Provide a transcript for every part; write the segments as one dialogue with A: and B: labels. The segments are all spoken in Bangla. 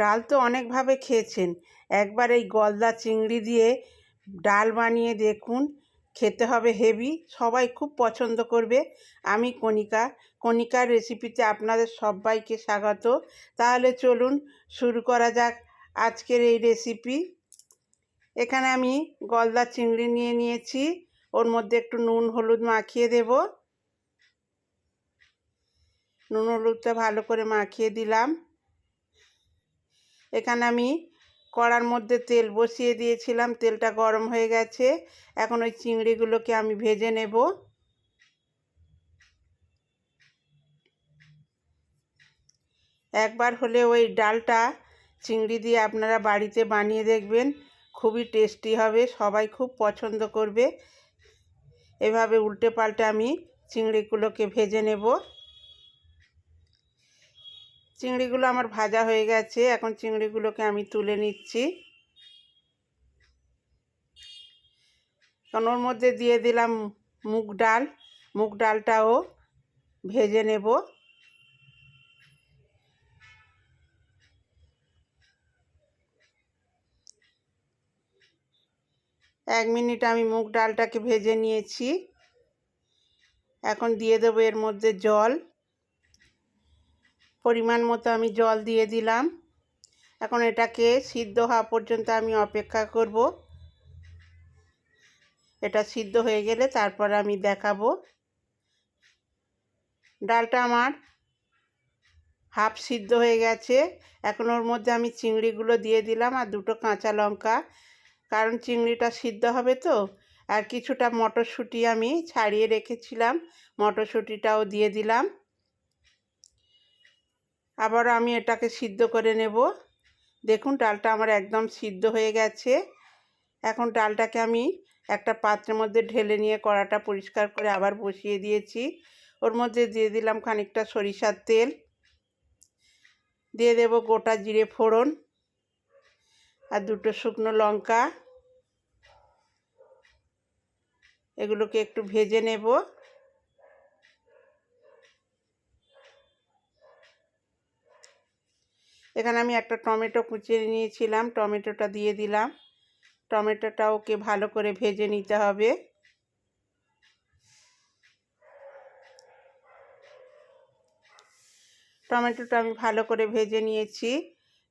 A: ডাল তো অনেকভাবে খেয়েছেন। একবার এই গলদা চিংড়ি দিয়ে ডাল বানিয়ে দেখুন, খেতে হবে হেভি, সবাই খুব পছন্দ করবে। আমি কণিকা, কণিকার রেসিপিতে আপনাদের সবাইকে স্বাগত। তাহলে চলুন শুরু করা যাক আজকের এই রেসিপি। এখানে আমি গলদা চিংড়ি নিয়ে নিয়েছি, ওর মধ্যে একটু নুন, হলুদ মাখিয়ে দেব। নুন, হলুদটা ভালো করে মাখিয়ে দিলাম। এখানে আমি কড়ার মধ্যে তেল বসিয়ে দিয়েছিলাম, তেলটা গরম হয়ে গেছে। এখন ওই চিংড়িগুলোকে আমি ভেজে নেব। একবার হলে ওই ডালটা চিংড়ি দিয়ে আপনারা বাড়িতে বানিয়ে দেখবেন, খুবই টেস্টি হবে, সবাই খুব পছন্দ করবে। এভাবে উল্টে পাল্টে আমি চিংড়িগুলোকে ভেজে নেব। চিংড়িগুলো আমার ভাজা হয়ে গেছে। এখন চিংড়িগুলোকে আমি তুলে নিচ্ছি। কারণ ওর মধ্যে দিয়ে দিলাম মুগ ডাল। মুগ ডালটাও ভেজে নেব। এক মিনিট আমি মুগ ডালটাকে ভেজে নিয়েছি। এখন দিয়ে দেবো এর মধ্যে জল। পরিমাণ মতো আমি জল দিয়ে দিলাম। এখন এটাকে সিদ্ধ হওয়া পর্যন্ত আমি অপেক্ষা করব। এটা সিদ্ধ হয়ে গেলে তারপর আমি দেখাবো। ডালটা আমার হাফ সিদ্ধ হয়ে গেছে। এখন ওর মধ্যে আমি চিংড়িগুলো দিয়ে দিলাম আর দুটো কাঁচা লঙ্কা। কারণ চিংড়িটা সিদ্ধ হবে তো, আর কিছুটা মটরশুঁটি আমি ছাড়িয়ে রেখেছিলাম। মটরশুঁটিটাও দিয়ে দিলাম। আবার আমি এটাকে সিদ্ধ করে নেব। দেখুন, ডালটা আমার একদম সিদ্ধ হয়ে গেছে। এখন ডালটাকে আমি একটা পাত্রের মধ্যে ঢেলে নিয়ে কড়াটা পরিষ্কার করে আবার বসিয়ে দিয়েছি। ওর মধ্যে দিয়ে দিলাম খানিকটা সরিষার তেল। দিয়ে দেব গোটা জিরে ফোড়ন আর দুটো শুকনো লঙ্কা। এগুলোকে একটু ভেজে নেব। এখানে আমি একটা টমেটো কুচিয়ে নিয়েছিলাম, টমেটোটা দিয়ে দিলাম। টমেটোটা ওকে ভালো করে ভেজে নিতে হবে। টমেটোটা আমি ভালো করে ভেজে নিয়েছি।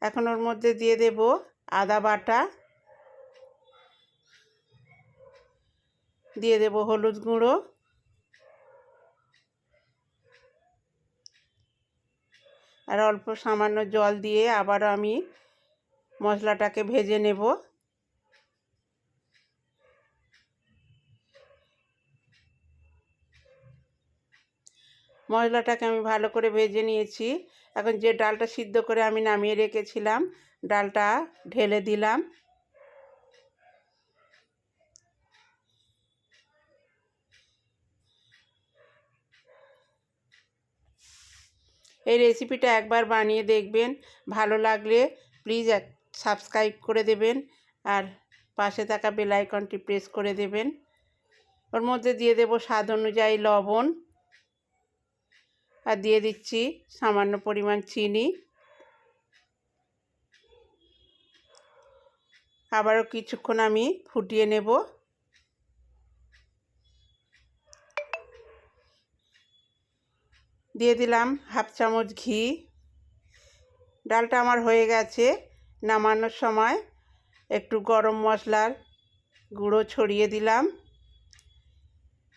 A: এখন ওর মধ্যে দিয়ে দেব আদা বাটা। দিয়ে দেব হলুদ গুঁড়ো। আর অল্প সামান্য জল দিয়ে আবারও আমি মশলাটাকে ভেজে নেব। মশলাটাকে আমি ভালো করে ভেজে নিয়েছি। এখন যে ডালটা সিদ্ধ করে আমি নামিয়ে রেখেছিলাম, ডালটা ঢেলে দিলাম। এই রেসিপিটা একবার বানিয়ে দেখবেন। ভালো লাগলে প্লিজ এক সাবস্ক্রাইব করে দেবেন আর পাশে থাকা বেল আইকনটি প্রেস করে দেবেন। ওর মধ্যে দিয়ে দেব স্বাদ অনুযায়ী লবণ। আর দিয়ে দিচ্ছি সামান্য পরিমাণ চিনি। আবারও কিছুক্ষণ আমি ফুটিয়ে নেব। দিয়ে দিলাম হাফ চামচ ঘি। ডালটা আমার হয়ে গেছে নামানোর সময়। একটু গরম মশলার গুঁড়ো ছড়িয়ে দিলাম।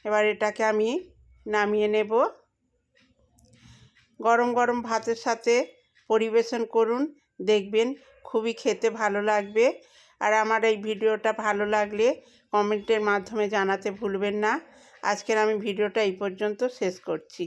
A: এবার এটাকে আমি নামিয়ে নেব। গরম গরম ভাতের সাথে পরিবেশন করুন, দেখবেন খুবই খেতে ভালো লাগবে। আর আমার এই ভিডিওটা ভালো লাগলে কমেন্টের মাধ্যমে জানাতে ভুলবেন না। আজকের আমি ভিডিওটা এই পর্যন্ত শেষ করছি।